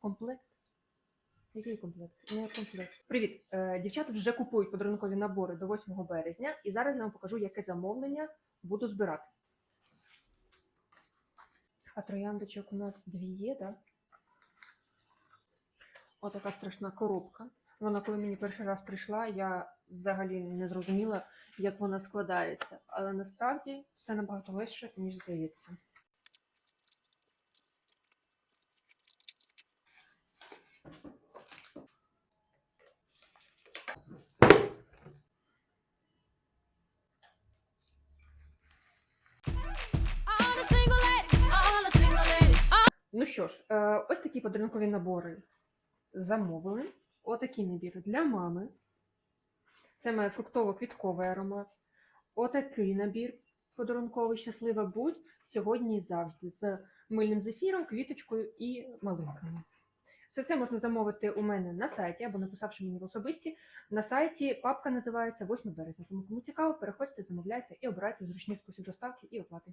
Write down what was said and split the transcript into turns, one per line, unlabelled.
Комплект? Який комплект? Не комплект. Привіт! Е, дівчата вже купують подарункові набори до 8 березня, і зараз я вам покажу, яке замовлення буду збирати. А трояндочок у нас дві є, так? Отака страшна коробка. Вона, коли мені перший раз прийшла, я взагалі не зрозуміла, як вона складається. Але насправді все набагато легше, ніж здається. Ну що ж, е, ось такі подарункові набори замовили. Отакий набір для мами. Це має фруктово-квітковий аромат. Отакий набір подарунковий щаслива будь сьогодні і завжди з мильним зефіром, квіточкою і малинками. Все це можна замовити у мене на сайті або написавши мені в особисті. На сайті папка називається 8 березня. Тому кому цікаво, переходьте, замовляйте і обирайте зручний спосіб доставки і оплати.